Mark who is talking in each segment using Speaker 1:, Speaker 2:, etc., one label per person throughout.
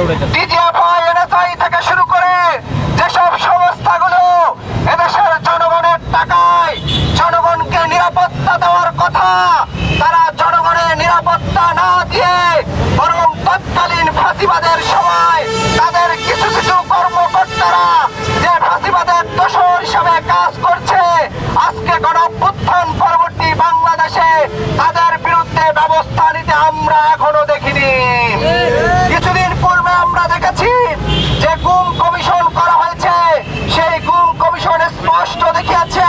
Speaker 1: উড়ে যাচ্ছে
Speaker 2: DGFI NSI থেকে শুরু করে যেসব সংস্থাগুলো এদেশের জনগণের টাকায় জনগণকে নিরাপত্তা দেওয়ার কথা তারা জনগণের নিরাপত্তা না দিয়ে বরং তৎকালীন ফাঁসিবাদের সময় তাদের কিছু কিছু কর্মকর্তারা যে ফাঁসিবাদের দোষর হিসাবে কাজ করছে আজকে গণ অভ্যুত্থান পরবর্তী বাংলাদেশে তাদের ব্যবস্থা নিতে আমরা এখনও দেখিনি। কিছুদিন পূর্বে আমরা দেখেছি যে গুম কমিশন করা হয়েছে। সেই গুম কমিশন স্পষ্ট দেখিয়েছে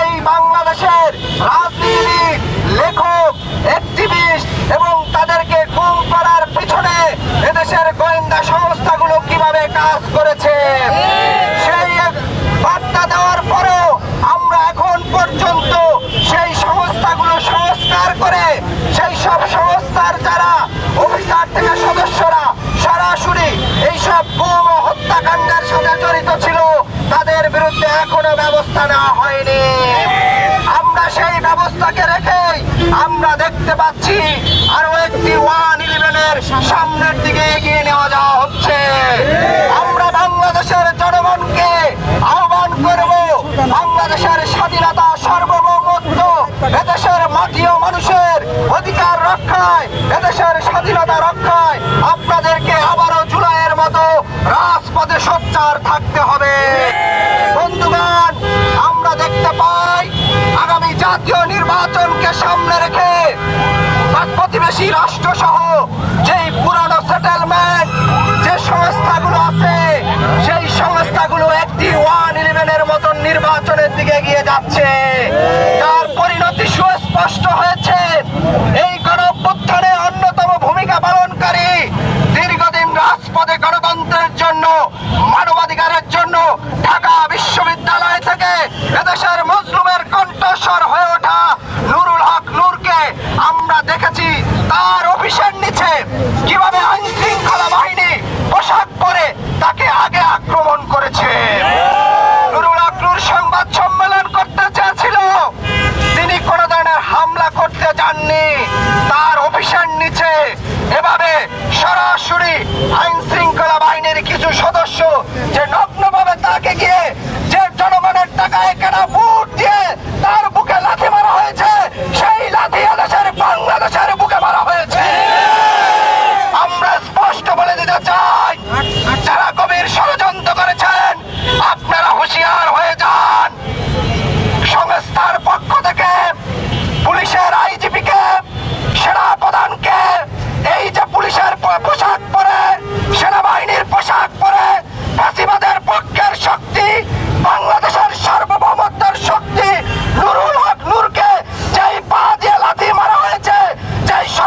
Speaker 2: এই বাংলাদেশের রাজনীতিবিদ, লেখক অ্যাক্টিভিস্ট এবং তাদেরকে গুম করার পিছনে এদেশের গোয়েন্দা সংস্থাগুলো কীভাবে কাজ করেছে। সেই বার্তা দেওয়ার পরেও আমরা এখন পর্যন্ত সেই সংস্থাগুলো সংস্কার করে সেই সব সংস্থার যারা অফিসার থেকে সদস্যরা সরাসরি এইসব গুম ও হত্যাকাণ্ডের সাথে জড়িত ছিল, তাদের বিরুদ্ধে এখনও ব্যবস্থা নেওয়া হয়নি। আমরা সেই ব্যবস্থাকে রেখেই আমরা দেখতে পাচ্ছি আরও একটি ওয়ান ইলেভেনের সামনের দিকে এগিয়ে নেওয়া যাওয়া হচ্ছে আমরা বাংলাদেশের জনগণকে আহ্বান করব বাংলাদেশের স্বাধীনতা সার্বভৌমত্ব এদেশের মাটি ও মানুষের অধিকার রক্ষায়, এদেশের স্বাধীনতা রক্ষায় আপনাদেরকে আবারও জুলাইয়ের মতো রাজপথে সোচ্চার থাকতে হবে। বন্ধুগণ, আমরা দেখতে পাই আগামী জাতীয় নির্বাচনকে সামনে রেখে প্রতিবেশী রাষ্ট্র আমরা দেখেছি, তার অফিসের নিচে কীভাবে আইন শৃঙ্খলা বাহিনী পোশাক পরে তাকে আগে আক্রমণ করেছে। সংবাদ সম্মেলন করতে চেয়েছিল। তিনি ধরনের হামলা করতে যাননি। তার অফিসের নিচে এভাবে সরাসরি আইন শৃঙ্খলা বাহিনীর কিছু সদস্য যে নগ্নভাবে তাকে গিয়ে যে জনগণের টাকায় কেনা বুট দিয়ে তার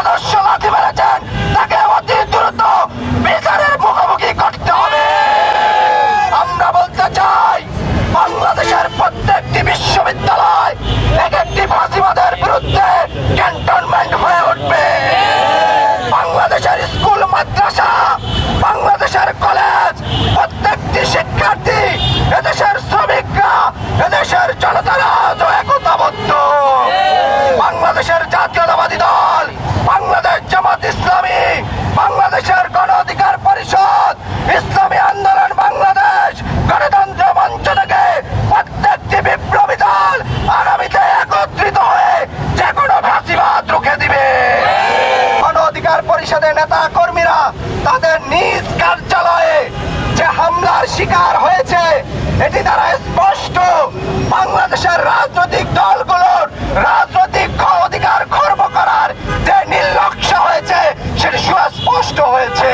Speaker 2: সদস্য পরিষদের নেতা কর্মীরা তাদের নিজ কার্যালয়ে যে হামলার শিকার হয়েছে, এটি দ্বারা স্পষ্ট বাংলাদেশের রাজনৈতিক দলগুলোর রাজনৈতিক অধিকার খর্ব করার যে নির্লক্ষ্য হয়েছে, সেটি সুস্পষ্ট হয়েছে।